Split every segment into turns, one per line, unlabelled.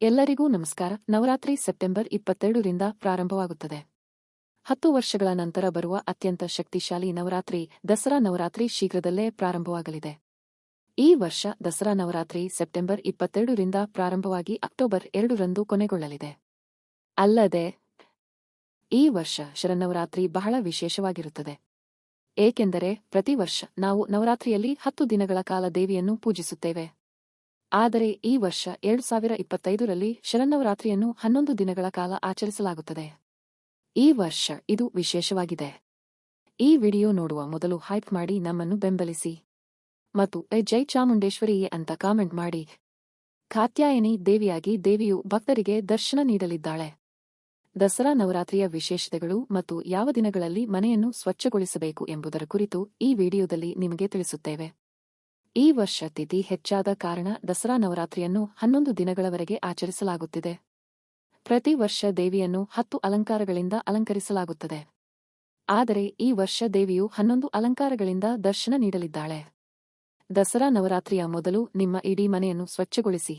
ಎಲ್ಲರಿಗೂ ನಮಸ್ಕಾರ. ನವರಾತ್ರಿ ಸೆಪ್ಟೆಂಬರ್ ಇಪ್ಪತ್ತೆರಡರಿಂದ ಪ್ರಾರಂಭವಾಗುತ್ತದೆ. ಹತ್ತು ವರ್ಷಗಳ ನಂತರ ಬರುವ ಅತ್ಯಂತ ಶಕ್ತಿಶಾಲಿ ನವರಾತ್ರಿ ದಸರಾ ನವರಾತ್ರಿ ಶೀಘ್ರದಲ್ಲೇ ಪ್ರಾರಂಭವಾಗಲಿದೆ. ಈ ವರ್ಷ ದಸರಾ ನವರಾತ್ರಿ ಸೆಪ್ಟೆಂಬರ್ ಇಪ್ಪತ್ತೆರಡರಿಂದ ಪ್ರಾರಂಭವಾಗಿ ಅಕ್ಟೋಬರ್ ಎರಡರಂದು ಕೊನೆಗೊಳ್ಳಲಿದೆ. ಅಲ್ಲದೆ, ಈ ವರ್ಷ ಶರನ್ನವರಾತ್ರಿ ಬಹಳ ವಿಶೇಷವಾಗಿರುತ್ತದೆ. ಏಕೆಂದರೆ, ಪ್ರತಿ ವರ್ಷ ನಾವು ನವರಾತ್ರಿಯಲ್ಲಿ ಹತ್ತು ದಿನಗಳ ಕಾಲ ದೇವಿಯನ್ನು ಪೂಜಿಸುತ್ತೇವೆ. ಆದರೆ ಈ ವರ್ಷ ಎರಡು ಸಾವಿರ ಇಪ್ಪತ್ತೈದರಲ್ಲಿ ಶರನ್ನವರಾತ್ರಿಯನ್ನು ಹನ್ನೊಂದು ದಿನಗಳ ಕಾಲ ಆಚರಿಸಲಾಗುತ್ತದೆ. ಈ ವರ್ಷ ಇದು ವಿಶೇಷವಾಗಿದೆ. ಈ ವಿಡಿಯೋ ನೋಡುವ ಮೊದಲು ಹೈಪ್ ಮಾಡಿ ನಮ್ಮನ್ನು ಬೆಂಬಲಿಸಿ. ಮತ್ತು ಎ ಜೈ ಚಾಮುಂಡೇಶ್ವರಿಯೇ ಅಂತ ಕಾಮೆಂಟ್ ಮಾಡಿ. ಕಾತ್ಯಾಯನಿ ದೇವಿಯಾಗಿ ದೇವಿಯು ಭಕ್ತರಿಗೆ ದರ್ಶನ ನೀಡಲಿದ್ದಾಳೆ. ದಸರಾ ನವರಾತ್ರಿಯ ವಿಶೇಷತೆಗಳು ಮತ್ತು ಯಾವ ದಿನಗಳಲ್ಲಿ ಮನೆಯನ್ನು ಸ್ವಚ್ಛಗೊಳಿಸಬೇಕು ಎಂಬುದರ ಕುರಿತು ಈ ವಿಡಿಯೋದಲ್ಲಿ ನಿಮಗೆ ತಿಳಿಸುತ್ತೇವೆ. ಈ ವರ್ಷ ತಿಥಿ ಹೆಚ್ಚಾದ ಕಾರಣ ದಸರಾ ನವರಾತ್ರಿಯನ್ನು ಹನ್ನೊಂದು ದಿನಗಳವರೆಗೆ ಆಚರಿಸಲಾಗುತ್ತಿದೆ. ಪ್ರತಿ ವರ್ಷ ದೇವಿಯನ್ನು ಹತ್ತು ಅಲಂಕಾರಗಳಿಂದ ಅಲಂಕರಿಸಲಾಗುತ್ತದೆ. ಆದರೆ ಈ ವರ್ಷ ದೇವಿಯು ಹನ್ನೊಂದು ಅಲಂಕಾರಗಳಿಂದ ದರ್ಶನ ನೀಡಲಿದ್ದಾಳೆ. ದಸರಾ ನವರಾತ್ರಿಯ ಮೊದಲು ನಿಮ್ಮ ಇಡೀ ಮನೆಯನ್ನು ಸ್ವಚ್ಛಗೊಳಿಸಿ.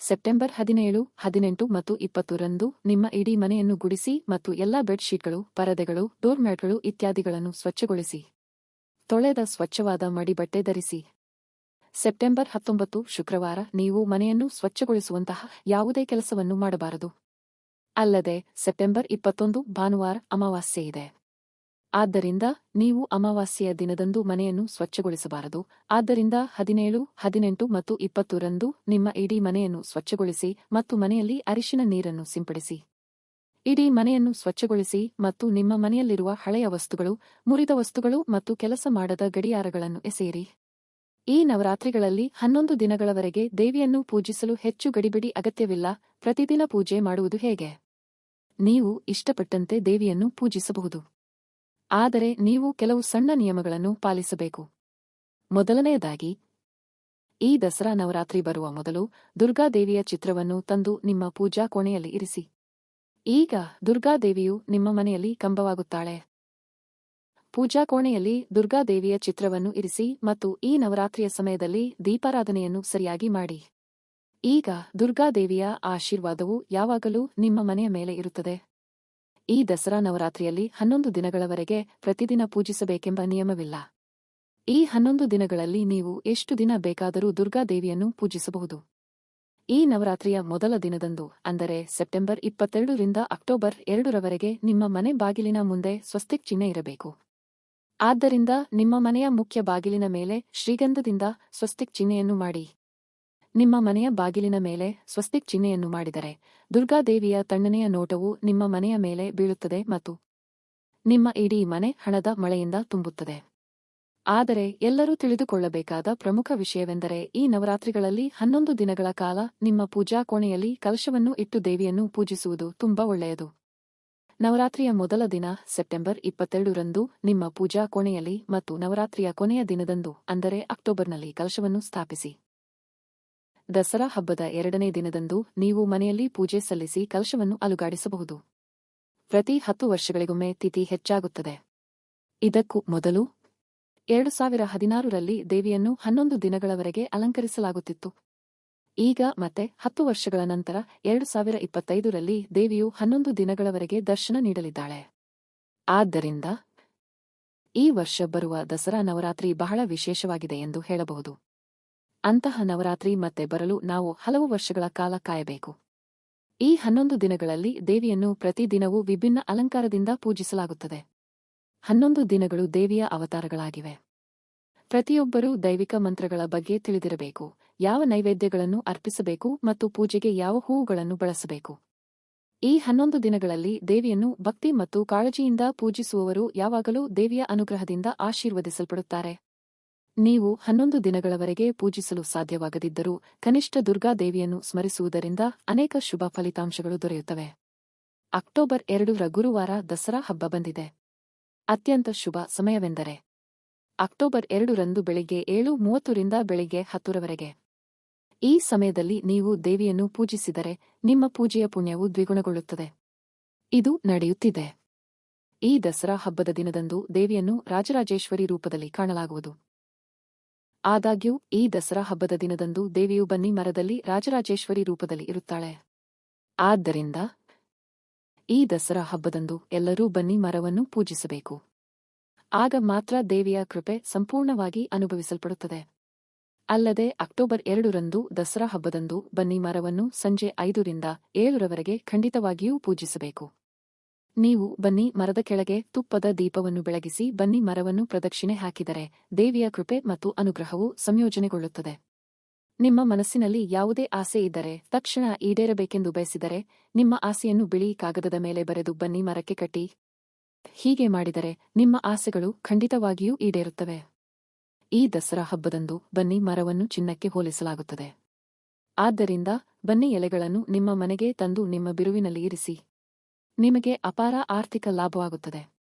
ಸೆಪ್ಟೆಂಬರ್ ಹದಿನೇಳು, ಹದಿನೆಂಟು ಮತ್ತು ಇಪ್ಪತ್ತರಂದು ನಿಮ್ಮ ಇಡೀ ಮನೆಯನ್ನು ಗುಡಿಸಿ ಮತ್ತು ಎಲ್ಲಾ ಬೆಡ್ಶೀಟ್ಗಳು, ಪರದೆಗಳು ಡೋರ್ಮ್ಯಾಟ್ಗಳು ಇತ್ಯಾದಿಗಳನ್ನು ಸ್ವಚ್ಛಗೊಳಿಸಿ. ತೊಳೆದ ಸ್ವಚ್ಛವಾದ ಮಡಿಬಟ್ಟೆ ಧರಿಸಿ. ಸೆಪ್ಟೆಂಬರ್ ಹತ್ತೊಂಬತ್ತು, ಶುಕ್ರವಾರ ನೀವು ಮನೆಯನ್ನು ಸ್ವಚ್ಛಗೊಳಿಸುವಂತಹ ಯಾವುದೇ ಕೆಲಸವನ್ನು ಮಾಡಬಾರದು. ಅಲ್ಲದೆ, ಸೆಪ್ಟೆಂಬರ್ ಇಪ್ಪತ್ತೊಂದು ಭಾನುವಾರ ಅಮಾವಾಸ್ಯೆ ಇದೆ. ಆದ್ದರಿಂದ ನೀವು ಅಮಾವಾಸ್ಯೆಯ ದಿನದಂದು ಮನೆಯನ್ನು ಸ್ವಚ್ಛಗೊಳಿಸಬಾರದು. ಆದ್ದರಿಂದ ಹದಿನೇಳು, ಹದಿನೆಂಟು ಮತ್ತು ಇಪ್ಪತ್ತರಂದು ನಿಮ್ಮ ಇಡೀ ಮನೆಯನ್ನು ಸ್ವಚ್ಛಗೊಳಿಸಿ ಮತ್ತು ಮನೆಯಲ್ಲಿ ಅರಿಶಿನ ನೀರನ್ನು ಸಿಂಪಡಿಸಿ. ಇಡೀ ಮನೆಯನ್ನು ಸ್ವಚ್ಛಗೊಳಿಸಿ ಮತ್ತು ನಿಮ್ಮ ಮನೆಯಲ್ಲಿರುವ ಹಳೆಯ ವಸ್ತುಗಳು, ಮುರಿದ ವಸ್ತುಗಳು ಮತ್ತು ಕೆಲಸ ಮಾಡದ ಗಡಿಯಾರಗಳನ್ನು ಎಸೆಯಿರಿ. ಈ ನವರಾತ್ರಿಗಳಲ್ಲಿ ಹನ್ನೊಂದು ದಿನಗಳವರೆಗೆ ದೇವಿಯನ್ನು ಪೂಜಿಸಲು ಹೆಚ್ಚು ಗಡಿಬಿಡಿ ಅಗತ್ಯವಿಲ್ಲ, ಪ್ರತಿದಿನ ಪೂಜೆ ಮಾಡುವುದು ಹೇಗೆ? ನೀವು ಇಷ್ಟಪಟ್ಟಂತೆ ದೇವಿಯನ್ನು ಪೂಜಿಸಬಹುದು. ಆದರೆ ನೀವು ಕೆಲವು ಸಣ್ಣ ನಿಯಮಗಳನ್ನು ಪಾಲಿಸಬೇಕು. ಮೊದಲನೆಯದಾಗಿ, ಈ ದಸರಾ ನವರಾತ್ರಿ ಬರುವ ಮೊದಲು ದುರ್ಗಾದೇವಿಯ ಚಿತ್ರವನ್ನು ತಂದು ನಿಮ್ಮ ಪೂಜಾ ಕೋಣೆಯಲ್ಲಿ ಇರಿಸಿ. ಈಗ ದುರ್ಗಾದೇವಿಯು ನಿಮ್ಮ ಮನೆಯಲ್ಲಿ ಕಂಬವಾಗುತ್ತಾಳೆ. ಪೂಜಾ ಕೋಣೆಯಲ್ಲಿ ದುರ್ಗಾದೇವಿಯ ಚಿತ್ರವನ್ನು ಇರಿಸಿ ಮತ್ತು ಈ ನವರಾತ್ರಿಯ ಸಮಯದಲ್ಲಿ ದೀಪಾರಾಧನೆಯನ್ನು ಸರಿಯಾಗಿ ಮಾಡಿ. ಈಗ ದುರ್ಗಾದೇವಿಯ ಆಶೀರ್ವಾದವು ಯಾವಾಗಲೂ ನಿಮ್ಮ ಮನೆಯ ಮೇಲೆ ಇರುತ್ತದೆ. ಈ ದಸರಾ ನವರಾತ್ರಿಯಲ್ಲಿ ಹನ್ನೊಂದು ದಿನಗಳವರೆಗೆ ಪ್ರತಿದಿನ ಪೂಜಿಸಬೇಕೆಂಬ ನಿಯಮವಿಲ್ಲ. ಈ ಹನ್ನೊಂದು ದಿನಗಳಲ್ಲಿ ನೀವು ಎಷ್ಟು ದಿನ ಬೇಕಾದರೂ ದುರ್ಗಾದೇವಿಯನ್ನು ಪೂಜಿಸಬಹುದು. ಈ ನವರಾತ್ರಿಯ ಮೊದಲ ದಿನದಂದು, ಅಂದರೆ ಸೆಪ್ಟೆಂಬರ್ ಇಪ್ಪತ್ತೆರಡರಿಂದ ಅಕ್ಟೋಬರ್ ಎರಡರವರೆಗೆ ನಿಮ್ಮ ಮನೆ ಬಾಗಿಲಿನ ಮುಂದೆ ಸ್ವಸ್ತಿಕ್ ಚಿಹ್ನೆ ಇರಬೇಕು. ಆದ್ದರಿಂದ ನಿಮ್ಮ ಮನೆಯ ಮುಖ್ಯ ಬಾಗಿಲಿನ ಮೇಲೆ ಶ್ರೀಗಂಧದಿಂದ ಸ್ವಸ್ತಿಕ್ ಚಿಹ್ನೆಯನ್ನು ಮಾಡಿ. ನಿಮ್ಮ ಮನೆಯ ಬಾಗಿಲಿನ ಮೇಲೆ ಸ್ವಸ್ತಿಕ್ ಚಿಹ್ನೆಯನ್ನು ಮಾಡಿದರೆ, ದುರ್ಗಾದೇವಿಯ ತಣ್ಣನೆಯ ನೋಟವು ನಿಮ್ಮ ಮನೆಯ ಮೇಲೆ ಬೀಳುತ್ತದೆ ಮತ್ತು ನಿಮ್ಮ ಇಡೀ ಮನೆ ಹಣದ ಮಳೆಯಿಂದ ತುಂಬುತ್ತದೆ. ಆದರೆ ಎಲ್ಲರೂ ತಿಳಿದುಕೊಳ್ಳಬೇಕಾದ ಪ್ರಮುಖ ವಿಷಯವೆಂದರೆ ಈ ನವರಾತ್ರಿಗಳಲ್ಲಿ ಹನ್ನೊಂದು ದಿನಗಳ ಕಾಲ ನಿಮ್ಮ ಪೂಜಾ ಕೋಣೆಯಲ್ಲಿ ಕಲಶವನ್ನು ಇಟ್ಟು ದೇವಿಯನ್ನು ಪೂಜಿಸುವುದು ತುಂಬಾ ಒಳ್ಳೆಯದು. ನವರಾತ್ರಿಯ ಮೊದಲ ದಿನ ಸೆಪ್ಟೆಂಬರ್ ಇಪ್ಪತ್ತೆರಡರಂದು ನಿಮ್ಮ ಪೂಜಾ ಕೋಣೆಯಲ್ಲಿ ಮತ್ತು ನವರಾತ್ರಿಯ ಕೊನೆಯ ದಿನದಂದು, ಅಂದರೆ ಅಕ್ಟೋಬರ್ನಲ್ಲಿ ಕಲಶವನ್ನು ಸ್ಥಾಪಿಸಿ. ದಸರಾ ಹಬ್ಬದ ಎರಡನೇ ದಿನದಂದು ನೀವು ಮನೆಯಲ್ಲಿ ಪೂಜೆ ಸಲ್ಲಿಸಿ ಕಲಶವನ್ನು ಅಲುಗಾಡಿಸಬಹುದು. ಪ್ರತಿ ಹತ್ತು ವರ್ಷಗಳಿಗೊಮ್ಮೆ ತಿಥಿ ಹೆಚ್ಚಾಗುತ್ತದೆ. ಇದಕ್ಕೂ ಮೊದಲು ಎರಡು ಸಾವಿರ ಹದಿನಾರರಲ್ಲಿ ದೇವಿಯನ್ನು ಹನ್ನೊಂದು ದಿನಗಳವರೆಗೆ ಅಲಂಕರಿಸಲಾಗುತ್ತಿತ್ತು. ಈಗ ಮತ್ತೆ ಹತ್ತು ವರ್ಷಗಳ ನಂತರ ಎರಡು ಸಾವಿರ ಇಪ್ಪತ್ತೈದರಲ್ಲಿ ದೇವಿಯು ಹನ್ನೊಂದು ದಿನಗಳವರೆಗೆ ದರ್ಶನ ನೀಡಲಿದ್ದಾಳೆ. ಆದ್ದರಿಂದ ಈ ವರ್ಷ ಬರುವ ದಸರಾ ನವರಾತ್ರಿ ಬಹಳ ವಿಶೇಷವಾಗಿದೆ ಎಂದು ಹೇಳಬಹುದು. ಅಂತಹ ನವರಾತ್ರಿ ಮತ್ತೆ ಬರಲು ನಾವು ಹಲವು ವರ್ಷಗಳ ಕಾಲ ಕಾಯಬೇಕು. ಈ ಹನ್ನೊಂದು ದಿನಗಳಲ್ಲಿ ದೇವಿಯನ್ನು ಪ್ರತಿದಿನವೂ ವಿಭಿನ್ನ ಅಲಂಕಾರದಿಂದ ಪೂಜಿಸಲಾಗುತ್ತದೆ. ಹನ್ನೊಂದು ದಿನಗಳು ದೇವಿಯ ಅವತಾರಗಳಾಗಿವೆ. ಪ್ರತಿಯೊಬ್ಬರೂ ದೈವಿಕ ಮಂತ್ರಗಳ ಬಗ್ಗೆ ತಿಳಿದಿರಬೇಕು, ಯಾವ ನೈವೇದ್ಯಗಳನ್ನು ಅರ್ಪಿಸಬೇಕು ಮತ್ತು ಪೂಜೆಗೆ ಯಾವ ಹೂವುಗಳನ್ನು ಬಳಸಬೇಕು. ಈ ಹನ್ನೊಂದು ದಿನಗಳಲ್ಲಿ ದೇವಿಯನ್ನು ಭಕ್ತಿ ಮತ್ತು ಕಾಳಜಿಯಿಂದ ಪೂಜಿಸುವವರು ಯಾವಾಗಲೂ ದೇವಿಯ ಅನುಗ್ರಹದಿಂದ ಆಶೀರ್ವದಿಸಲ್ಪಡುತ್ತಾರೆ. ನೀವು ಹನ್ನೊಂದು ದಿನಗಳವರೆಗೆ ಪೂಜಿಸಲು ಸಾಧ್ಯವಾಗದಿದ್ದರೂ ಕನಿಷ್ಠ ದುರ್ಗಾದೇವಿಯನ್ನು ಸ್ಮರಿಸುವುದರಿಂದ ಅನೇಕ ಶುಭ ಫಲಿತಾಂಶಗಳು ದೊರೆಯುತ್ತವೆ. ಅಕ್ಟೋಬರ್ ಎರಡರ ಗುರುವಾರ ದಸರಾ ಹಬ್ಬ ಬಂದಿದೆ. ಅತ್ಯಂತ ಶುಭ ಸಮಯವೆಂದರೆ ಅಕ್ಟೋಬರ್ ಎರಡರಂದು ಬೆಳಿಗ್ಗೆ ಏಳು ಮೂವತ್ತರಿಂದ ಬೆಳಿಗ್ಗೆ ಹತ್ತರವರೆಗೆ. ಈ ಸಮಯದಲ್ಲಿ ನೀವು ದೇವಿಯನ್ನು ಪೂಜಿಸಿದರೆ ನಿಮ್ಮ ಪೂಜೆಯ ಪುಣ್ಯವು ದ್ವಿಗುಣಗೊಳ್ಳುತ್ತದೆ. ಇದು ನಡೆಯುತ್ತಿದೆ. ಈ ದಸರಾ ಹಬ್ಬದ ದಿನದಂದು ದೇವಿಯನ್ನು ರಾಜರಾಜೇಶ್ವರಿ ರೂಪದಲ್ಲಿ ಕಾಣಲಾಗುವುದು. ಆದಾಗ್ಯೂ, ಈ ದಸರಾ ಹಬ್ಬದ ದಿನದಂದು ದೇವಿಯು ಬನ್ನಿ ಮರದಲ್ಲಿ ರಾಜರಾಜೇಶ್ವರಿ ರೂಪದಲ್ಲಿ ಇರುತ್ತಾಳೆ. ಆದ್ದರಿಂದ ಈ ದಸರಾ ಹಬ್ಬದಂದು ಎಲ್ಲರೂ ಬನ್ನಿ ಮರವನ್ನು ಪೂಜಿಸಬೇಕು. ಆಗ ಮಾತ್ರ ದೇವಿಯ ಕೃಪೆ ಸಂಪೂರ್ಣವಾಗಿ ಅನುಭವಿಸಲ್ಪಡುತ್ತದೆ. ಅಲ್ಲದೆ ಅಕ್ಟೋಬರ್ ಎರಡರಂದು ದಸರಾ ಹಬ್ಬದಂದು ಬನ್ನಿ ಮರವನ್ನು ಸಂಜೆ ಐದರಿಂದ ಏಳರವರೆಗೆ ಖಂಡಿತವಾಗಿಯೂ ಪೂಜಿಸಬೇಕು. ನೀವು ಬನ್ನಿ ಮರದ ಕೆಳಗೆ ತುಪ್ಪದ ದೀಪವನ್ನು ಬೆಳಗಿಸಿ ಬನ್ನಿ ಮರವನ್ನು ಪ್ರದಕ್ಷಿಣೆ ಹಾಕಿದರೆ ದೇವಿಯ ಕೃಪೆ ಮತ್ತು ಅನುಗ್ರಹವು ಸಂಯೋಜನೆಗೊಳ್ಳುತ್ತದೆ. ನಿಮ್ಮ ಮನಸ್ಸಿನಲ್ಲಿ ಯಾವುದೇ ಆಸೆ ಇದ್ದರೆ ತಕ್ಷಣ ಈಡೇರಬೇಕೆಂದು ಬಯಸಿದರೆ ನಿಮ್ಮ ಆಸೆಯನ್ನು ಬಿಳಿ ಕಾಗದದ ಮೇಲೆ ಬರೆದು ಬನ್ನಿ ಮರಕ್ಕೆ ಕಟ್ಟಿ. ಹೀಗೆ ಮಾಡಿದರೆ ನಿಮ್ಮ ಆಸೆಗಳು ಖಂಡಿತವಾಗಿಯೂ ಈಡೇರುತ್ತವೆ. ಈ ದಸರಾ ಹಬ್ಬದಂದು ಬನ್ನಿ ಮರವನ್ನು ಚಿನ್ನಕ್ಕೆ ಹೋಲಿಸಲಾಗುತ್ತದೆ. ಆದ್ದರಿಂದ ಬನ್ನಿ ಎಲೆಗಳನ್ನು ನಿಮ್ಮ ಮನೆಗೆ ತಂದು ನಿಮ್ಮ ಬಿರುವಿನಲ್ಲಿ ಇರಿಸಿ. ನಿಮಗೆ ಅಪಾರ ಆರ್ಥಿಕ ಲಾಭವಾಗುತ್ತದೆ.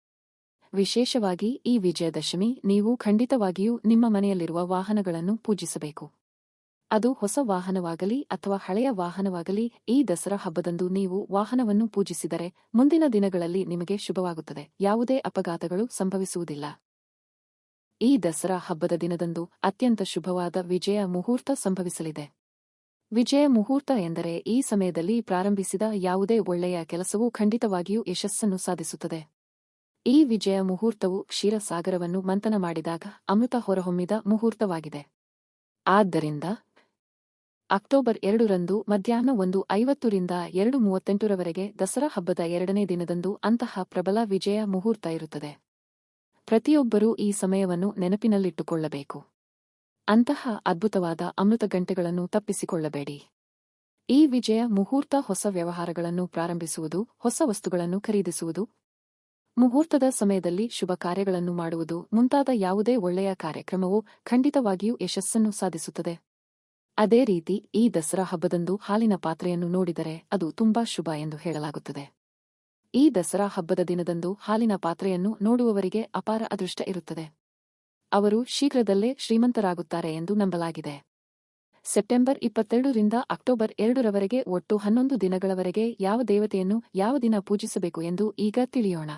ವಿಶೇಷವಾಗಿ ಈ ವಿಜಯದಶಮಿ ನೀವು ಖಂಡಿತವಾಗಿಯೂ ನಿಮ್ಮ ಮನೆಯಲ್ಲಿರುವ ವಾಹನಗಳನ್ನು ಪೂಜಿಸಬೇಕು. ಅದು ಹೊಸ ವಾಹನವಾಗಲಿ ಅಥವಾ ಹಳೆಯ ವಾಹನವಾಗಲಿ, ಈ ದಸರಾ ಹಬ್ಬದಂದು ನೀವು ವಾಹನವನ್ನು ಪೂಜಿಸಿದರೆ ಮುಂದಿನ ದಿನಗಳಲ್ಲಿ ನಿಮಗೆ ಶುಭವಾಗುತ್ತದೆ. ಯಾವುದೇ ಅಪಘಾತಗಳು ಸಂಭವಿಸುವುದಿಲ್ಲ. ಈ ದಸರಾ ಹಬ್ಬದ ದಿನದಂದು ಅತ್ಯಂತ ಶುಭವಾದ ವಿಜಯ ಮುಹೂರ್ತ ಸಂಭವಿಸಲಿದೆ. ವಿಜಯ ಮುಹೂರ್ತ ಎಂದರೆ ಈ ಸಮಯದಲ್ಲಿ ಪ್ರಾರಂಭಿಸಿದ ಯಾವುದೇ ಒಳ್ಳೆಯ ಕೆಲಸವೂ ಖಂಡಿತವಾಗಿಯೂ ಯಶಸ್ಸನ್ನು ಸಾಧಿಸುತ್ತದೆ. ಈ ವಿಜಯ ಮುಹೂರ್ತವು ಕ್ಷೀರಸಾಗರವನ್ನು ಮಂಥನ ಮಾಡಿದಾಗ ಅಮೃತ ಹೊರಹೊಮ್ಮಿದ ಮುಹೂರ್ತವಾಗಿದೆ. ಆದ್ದರಿಂದ ಅಕ್ಟೋಬರ್ ಎರಡರಂದು ಮಧ್ಯಾಹ್ನ ಒಂದು ಐವತ್ತರಿಂದ ಎರಡು ಮೂವತ್ತೆಂಟರವರೆಗೆ ದಸರಾ ಹಬ್ಬದ ಎರಡನೇ ದಿನದಂದು ಅಂತಹ ಪ್ರಬಲ ವಿಜಯ ಮುಹೂರ್ತ ಇರುತ್ತದೆ. ಪ್ರತಿಯೊಬ್ಬರೂ ಈ ಸಮಯವನ್ನು ನೆನಪಿನಲ್ಲಿಟ್ಟುಕೊಳ್ಳಬೇಕು. ಅಂತಹ ಅದ್ಭುತವಾದ ಅಮೃತ ಗಂಟೆಗಳನ್ನು ತಪ್ಪಿಸಿಕೊಳ್ಳಬೇಡಿ. ಈ ವಿಜಯ ಮುಹೂರ್ತ ಹೊಸ ವ್ಯವಹಾರಗಳನ್ನು ಪ್ರಾರಂಭಿಸುವುದು, ಹೊಸ ವಸ್ತುಗಳನ್ನು ಖರೀದಿಸುವುದು, ಮುಹೂರ್ತದ ಸಮಯದಲ್ಲಿ ಶುಭ ಕಾರ್ಯಗಳನ್ನು ಮಾಡುವುದು ಮುಂತಾದ ಯಾವುದೇ ಒಳ್ಳೆಯ ಕಾರ್ಯಕ್ರಮವು ಖಂಡಿತವಾಗಿಯೂ ಯಶಸ್ಸನ್ನು ಸಾಧಿಸುತ್ತದೆ. ಅದೇ ರೀತಿ ಈ ದಸರಾ ಹಬ್ಬದಂದು ಹಾಲಿನ ಪಾತ್ರೆಯನ್ನು ನೋಡಿದರೆ ಅದು ತುಂಬಾ ಶುಭ ಎಂದು ಹೇಳಲಾಗುತ್ತದೆ. ಈ ದಸರಾ ಹಬ್ಬದ ದಿನದಂದು ಹಾಲಿನ ಪಾತ್ರೆಯನ್ನು ನೋಡುವವರಿಗೆ ಅಪಾರ ಅದೃಷ್ಟ ಇರುತ್ತದೆ. ಅವರು ಶೀಘ್ರದಲ್ಲೇ ಶ್ರೀಮಂತರಾಗುತ್ತಾರೆ ಎಂದು ನಂಬಲಾಗಿದೆ. ಸೆಪ್ಟೆಂಬರ್ ಇಪ್ಪತ್ತೆರಡರಿಂದ ಅಕ್ಟೋಬರ್ ಎರಡರವರೆಗೆ ಒಟ್ಟು ಹನ್ನೊಂದು ದಿನಗಳವರೆಗೆ ಯಾವ ದೇವತೆಯನ್ನು ಯಾವ ದಿನ ಪೂಜಿಸಬೇಕು ಎಂದು ಈಗ ತಿಳಿಯೋಣ.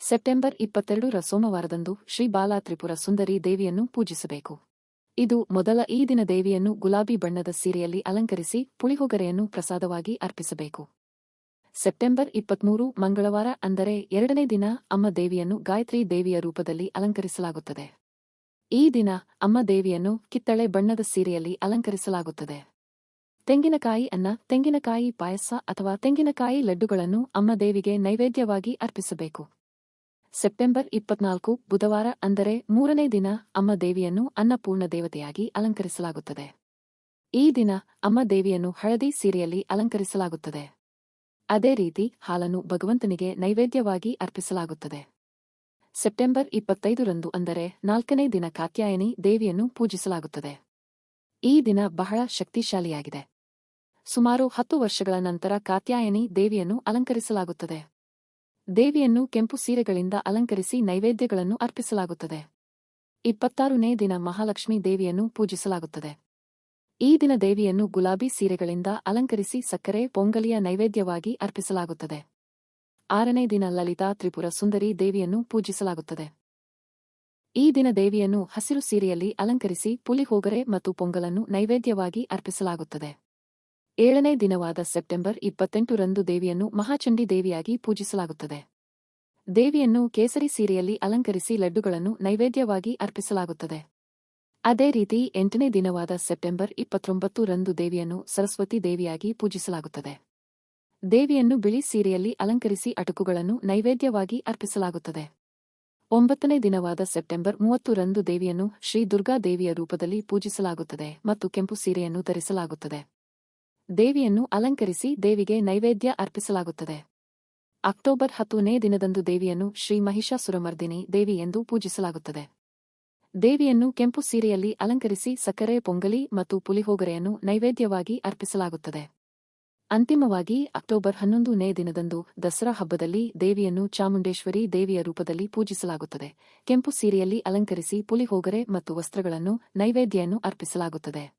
ಸೆಪ್ಟೆಂಬರ್ ಇಪ್ಪತ್ತೆರಡರ ಸೋಮವಾರದಂದು ಶ್ರೀ ಬಾಲಾ ತ್ರಿಪುರ ಸುಂದರಿ ದೇವಿಯನ್ನು ಪೂಜಿಸಬೇಕು. ಇದು ಮೊದಲ ಈ ದಿನ ದೇವಿಯನ್ನು ಗುಲಾಬಿ ಬಣ್ಣದ ಸೀರೆಯಲ್ಲಿ ಅಲಂಕರಿಸಿ ಪುಳಿಹೊಗರೆಯನ್ನು ಪ್ರಸಾದವಾಗಿ ಅರ್ಪಿಸಬೇಕು. ಸೆಪ್ಟೆಂಬರ್ ಇಪ್ಪತ್ಮೂರು, ಮಂಗಳವಾರ ಅಂದರೆ ಎರಡನೇ ದಿನ ಅಮ್ಮ ದೇವಿಯನ್ನು ಗಾಯತ್ರಿ ದೇವಿಯ ರೂಪದಲ್ಲಿ ಅಲಂಕರಿಸಲಾಗುತ್ತದೆ. ಈ ದಿನ ಅಮ್ಮ ದೇವಿಯನ್ನು ಕಿತ್ತಳೆ ಬಣ್ಣದ ಸೀರೆಯಲ್ಲಿ ಅಲಂಕರಿಸಲಾಗುತ್ತದೆ. ತೆಂಗಿನಕಾಯಿ ಅನ್ನ, ತೆಂಗಿನಕಾಯಿ ಪಾಯಸ ಅಥವಾ ತೆಂಗಿನಕಾಯಿ ಲಡ್ಡುಗಳನ್ನು ಅಮ್ಮ ದೇವಿಗೆ ನೈವೇದ್ಯವಾಗಿ ಅರ್ಪಿಸಬೇಕು. ಸೆಪ್ಟೆಂಬರ್ ಇಪ್ಪತ್ನಾಲ್ಕು, ಬುಧವಾರ ಅಂದರೆ ಮೂರನೇ ದಿನ ಅಮ್ಮ ದೇವಿಯನ್ನು ಅನ್ನಪೂರ್ಣ ದೇವತೆಯಾಗಿ ಅಲಂಕರಿಸಲಾಗುತ್ತದೆ. ಈ ದಿನ ಅಮ್ಮ ದೇವಿಯನ್ನು ಹಳದಿ ಸೀರೆಯಲ್ಲಿ ಅಲಂಕರಿಸಲಾಗುತ್ತದೆ. ಅದೇ ರೀತಿ ಹಾಲನ್ನು ಭಗವಂತನಿಗೆ ನೈವೇದ್ಯವಾಗಿ ಅರ್ಪಿಸಲಾಗುತ್ತದೆ. ಸೆಪ್ಟೆಂಬರ್ ಇಪ್ಪತ್ತೈದರಂದು ಅಂದರೆ ನಾಲ್ಕನೇ ದಿನ ಕಾತ್ಯಾಯನಿ ದೇವಿಯನ್ನು ಪೂಜಿಸಲಾಗುತ್ತದೆ. ಈ ದಿನ ಬಹಳ ಶಕ್ತಿಶಾಲಿಯಾಗಿದೆ. ಸುಮಾರು ಹತ್ತು ವರ್ಷಗಳ ನಂತರ ಕಾತ್ಯಾಯನಿ ದೇವಿಯನ್ನು ಅಲಂಕರಿಸಲಾಗುತ್ತದೆ. ದೇವಿಯನ್ನು ಕೆಂಪು ಸೀರೆಗಳಿಂದ ಅಲಂಕರಿಸಿ ನೈವೇದ್ಯಗಳನ್ನು ಅರ್ಪಿಸಲಾಗುತ್ತದೆ. ಇಪ್ಪತ್ತಾರನೇ ದಿನ ಮಹಾಲಕ್ಷ್ಮಿ ದೇವಿಯನ್ನು ಪೂಜಿಸಲಾಗುತ್ತದೆ. ಈ ದಿನ ದೇವಿಯನ್ನು ಗುಲಾಬಿ ಸೀರೆಗಳಿಂದ ಅಲಂಕರಿಸಿ ಸಕ್ಕರೆ, ಪೊಂಗಲಿಯ ನೈವೇದ್ಯವಾಗಿ ಅರ್ಪಿಸಲಾಗುತ್ತದೆ. ಆರನೇ ದಿನ ಲಲಿತಾ ತ್ರಿಪುರ ಸುಂದರಿ ದೇವಿಯನ್ನು ಪೂಜಿಸಲಾಗುತ್ತದೆ. ಈ ದಿನ ದೇವಿಯನ್ನು ಹಸಿರು ಸೀರೆಯಲ್ಲಿ ಅಲಂಕರಿಸಿ ಪುಲಿಹೋಗರೆ ಮತ್ತು ಪೊಂಗಲನ್ನು ನೈವೇದ್ಯವಾಗಿ ಅರ್ಪಿಸಲಾಗುತ್ತದೆ. ಏಳನೇ ದಿನವಾದ ಸೆಪ್ಟೆಂಬರ್ ಇಪ್ಪತ್ತೆಂಟರಂದು ದೇವಿಯನ್ನು ಮಹಾಚಂಡಿ ದೇವಿಯಾಗಿ ಪೂಜಿಸಲಾಗುತ್ತದೆ. ದೇವಿಯನ್ನು ಕೇಸರಿ ಸೀರೆಯಲ್ಲಿ ಅಲಂಕರಿಸಿ ಲಡ್ಡುಗಳನ್ನು ನೈವೇದ್ಯವಾಗಿ ಅರ್ಪಿಸಲಾಗುತ್ತದೆ. ಅದೇ ರೀತಿ ಎಂಟನೇ ದಿನವಾದ ಸೆಪ್ಟೆಂಬರ್ ಇಪ್ಪತ್ತೊಂಬತ್ತು ರಂದು ದೇವಿಯನ್ನು ಸರಸ್ವತಿ ದೇವಿಯಾಗಿ ಪೂಜಿಸಲಾಗುತ್ತದೆ. ದೇವಿಯನ್ನು ಬಿಳಿ ಸೀರೆಯಲ್ಲಿ ಅಲಂಕರಿಸಿ ಅಟುಕುಗಳನ್ನು ನೈವೇದ್ಯವಾಗಿ ಅರ್ಪಿಸಲಾಗುತ್ತದೆ. ಒಂಬತ್ತನೇ ದಿನವಾದ ಸೆಪ್ಟೆಂಬರ್ ಮೂವತ್ತು ರಂದು ದೇವಿಯನ್ನು ಶ್ರೀ ದುರ್ಗಾ ದೇವಿಯ ರೂಪದಲ್ಲಿ ಪೂಜಿಸಲಾಗುತ್ತದೆ ಮತ್ತು ಕೆಂಪು ಸೀರೆಯನ್ನು ಧರಿಸಲಾಗುತ್ತದೆ. ದೇವಿಯನ್ನು ಅಲಂಕರಿಸಿ ದೇವಿಗೆ ನೈವೇದ್ಯ ಅರ್ಪಿಸಲಾಗುತ್ತದೆ. ಅಕ್ಟೋಬರ್ ಹತ್ತನೇ ದಿನದಂದು ದೇವಿಯನ್ನು ಶ್ರೀ ಮಹಿಷಾಸುರಮರ್ದಿನಿ ದೇವಿ ಎಂದು ಪೂಜಿಸಲಾಗುತ್ತದೆ. ದೇವಿಯನ್ನು ಕೆಂಪು ಸೀರೆಯಲ್ಲಿ ಅಲಂಕರಿಸಿ ಸಕ್ಕರೆ, ಪೊಂಗಲಿ ಮತ್ತು ಪುಲಿಹೋಗರೆಯನ್ನು ನೈವೇದ್ಯವಾಗಿ ಅರ್ಪಿಸಲಾಗುತ್ತದೆ. ಅಂತಿಮವಾಗಿ ಅಕ್ಟೋಬರ್ ಹನ್ನೊಂದನೇ ದಿನದಂದು ದಸರಾ ಹಬ್ಬದಲ್ಲಿ ದೇವಿಯನ್ನು ಚಾಮುಂಡೇಶ್ವರಿ ದೇವಿಯ ರೂಪದಲ್ಲಿ ಪೂಜಿಸಲಾಗುತ್ತದೆ. ಕೆಂಪು ಸೀರೆಯಲ್ಲಿ ಅಲಂಕರಿಸಿ ಪುಲಿಹೋಗರೆ ಮತ್ತು ವಸ್ತ್ರಗಳನ್ನು ನೈವೇದ್ಯವನ್ನು ಅರ್ಪಿಸಲಾಗುತ್ತದೆ.